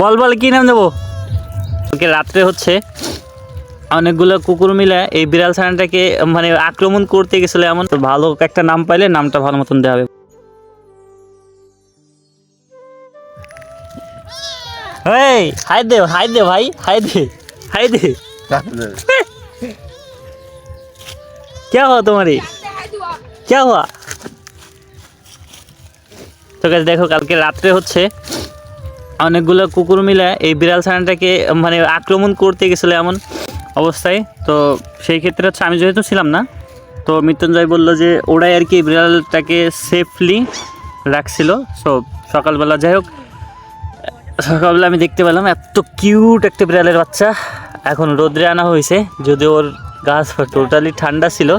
বল বল কি নাম দেবো ওকে রাত্রে হচ্ছে অনেকগুলো কুকুর মিলে এই বিড়াল ছানাটাকে মানে আক্রমণ করতে গেছিল এমন তো ভালো একটা নাম পাইলে নামটা ভালো মতন দেওয়া হবে এই হাই দে হাই দে ভাই হাই দে হাই দে क्या हुआ तुम्हारी क्या हुआ তো guys দেখো কালকে রাত্রে হচ্ছে অনেকগুলো কুকুর মিলে এই বিড়াল ছানাটাকে মানে আক্রমণ করতে গেছিল এমন অবস্থায়। তো সেই ক্ষেত্রে হচ্ছে আমি যেহেতু ছিলাম না, তো মৃত্যুঞ্জয় বলল যে ওরাই আর কি বিড়ালটাকে সেফলি রাখছিল। সো সকালবেলা যাই হোক, সকালবেলা আমি দেখতে পেলাম এত কিউট একটা বিড়ালের বাচ্চা। এখন রোদ্রে আনা হয়েছে যদি ওর গাছ টোটালি ঠান্ডা ছিল।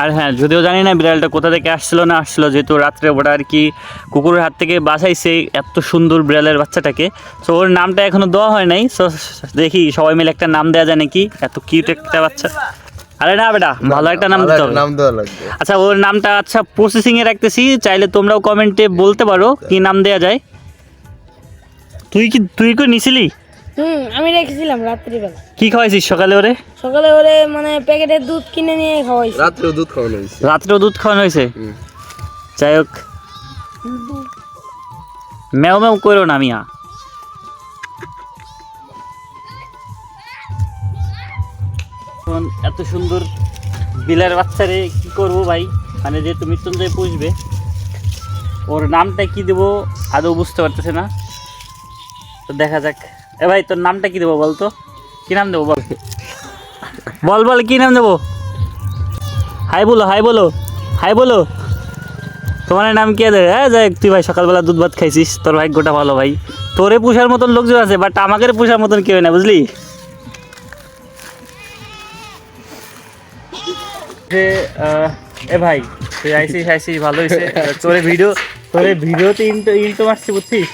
আর হ্যাঁ যদিও জানি না বিড়ালটা কোথা থেকে আসছিল না আসছিল যেহেতু রাত্রে ওটা আর কি কুকুরের হাত থেকে বাঁচাইছে এত সুন্দর বিড়ালের বাচ্চাটাকে। তো ওর নামটা এখনও দেওয়া হয় নাই সো দেখি সবাই মিলে একটা নাম দেওয়া যায় নাকি এত কিউট একটা বাচ্চা। আরে না বেটা ভালো একটা নাম দিতে হবে। নাম দেওয়া লাগবে। আচ্ছা ওর নামটা আচ্ছা প্রসেসিং এ রাখতেছি চাইলে তোমরাও কমেন্টে বলতে পারো কি নাম দেয়া যায়। তুই কি তুই কি নিছিলি? হুম আমি রেখেছিলাম রাত্রিবেলা। কি খাওয়াইছিস সকালে ওরে? সকালে ওরে মানে প্যাকেটের দুধ কিনে নিয়ে খাওয়াইছি। রাত্রেও দুধ খাওয়ানো হয়েছে। রাত্রেও দুধ খাওয়ানো হয়েছে? যাই হোক। ম্যাও ম্যাও করো না মিয়া। এখন এত সুন্দর বিলার বাচ্চারে কি করব ভাই? মানে যেহেতু মৃত্যুঞ্জয় পুষবে ওর নামটা কি দেবো আদৌ বুঝতে পারতেছে না। তো দেখা যাক। এ ভাই, তোর নামটা কি দেবো বলতো? কি নাম দেবো বল? বল কি নাম দেবো? হাই বলো হাই বলো হাই বলো। তোমার নাম কি আছে? হ্যাঁ যাই তুই ভাই, সকালবেলা দুধ ভাত খাইছিস, তোর ভাগ্যটা ভালো ভাই। তোরে পুষার মতন লোকজন আছে বাট আমাকে পুষার মতন কেউ না বুঝলি? যে এ ভাই, তুই আইসিস আইসিস, ভালো হয়েছে তোরে ভিডিও তোরে ভিডিও ভিডিওতে ইন্টো ইন্টো মারছি, বুঝছিস?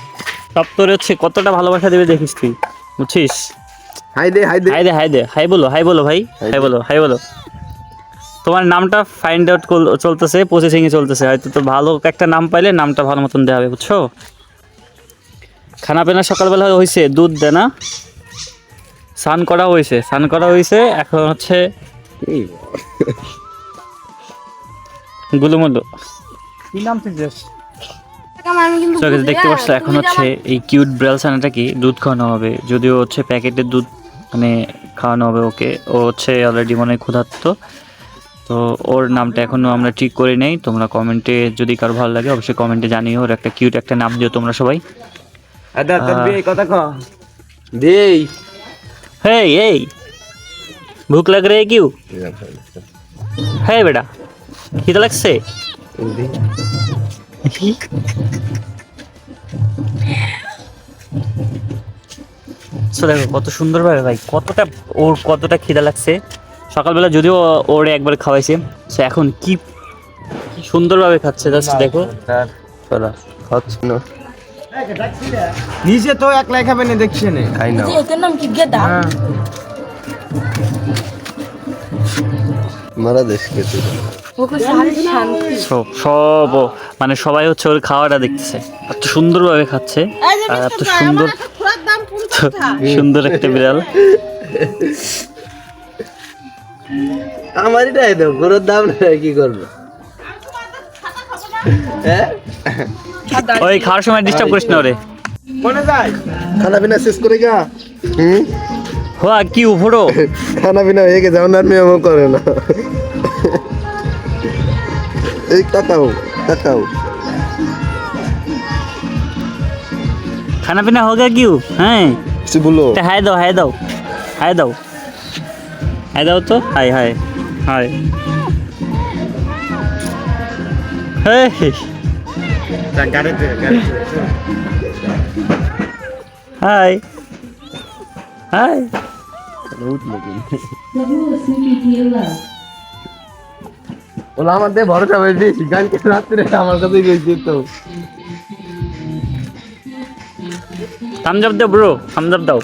সব তোরে হচ্ছে কতটা ভালোবাসা দেবে দেখিস তুই বুঝছিস? হাই দে হাই দে। হাই দে হাই দে হাই বলো হাই বলো ভাই হাই বলো হাই বলো। তোমার নামটা ফাইন্ড আউট চলতেছে প্রসেসিং এ চলতেছে হয়তো তো ভালো একটা নাম পাইলে নামটা ভালো মতন দেওয়া হবে বুঝছ? খানা পিনা সকালবেলা হয়েছে দুধ দে না? স্নান করা হয়েছে স্নান করা হয়েছে এখন হচ্ছে গুলুমুলু। আমি কিন্তু তো দেখতে পাচ্ছ এখন হচ্ছে এই কিউট ব্রেল ছানাটাকে দুধ খাওয়ানো হবে যদিও হচ্ছে প্যাকেটের দুধ মানে খাওয়ানো হবে ওকে। ও হচ্ছে অলরেডি মনে হয় ক্ষুধার্ত। তো ওর নামটা এখনও আমরা ঠিক করে নেই তোমরা কমেন্টে যদি কারও ভালো লাগে অবশ্যই কমেন্টে জানিও ওর একটা কিউট একটা নাম দিও তোমরা সবাই। আদা কথা ক দেই। হেই এই ভুক লাগ রে কিউ? হ্যাঁ বেটা খিদে লাগছে? So দেখো কত সুন্দরভাবে ভাই কতটা ওর কতটা খিদা লাগছে। সকালবেলা যদিও ওরে একবার খাওয়াইছে সে এখন কি কি সুন্দরভাবে খাচ্ছে জাস্ট দেখো। খাচ্ছি না। নিচে তো একলাই খাবে না দেখছি না। খাই না এটার নাম কি? গেদা? মারা দেশ খেতে সব সব মানে সবাই হচ্ছে ওর খাওয়াটা দেখতেছে। এত সুন্দরভাবে খাচ্ছে। আর এত সুন্দর সুন্দর একটা বিড়াল। আমারই নাই দাও গরুর দাম কি করব? হ্যাঁ? ওই খাওয়ার সময় ডিস্টার্ব করিস না ওরে। কোনে যায় খানা পিনা শেষ করে গা। হুম? হোয়া কি উপরো খানা পিনা হয়ে গেছে আমার মেমো করে না। এই তাকাও তাকাও খানা পিনা হোগা কিউ? হ্যাঁ। কিছু বলো। হাই দাও হাই দাও হাই দাও। হাই দাও তো হাই হাই হাই। হেই গাড়িতে গাড়িতে। Hi hi. ওলা আমাদের ভরসা হয়েছে গান কে রাত্রে আমার কাছে গেছি তো? থামস আপ দাও ব্রো থামস দাও।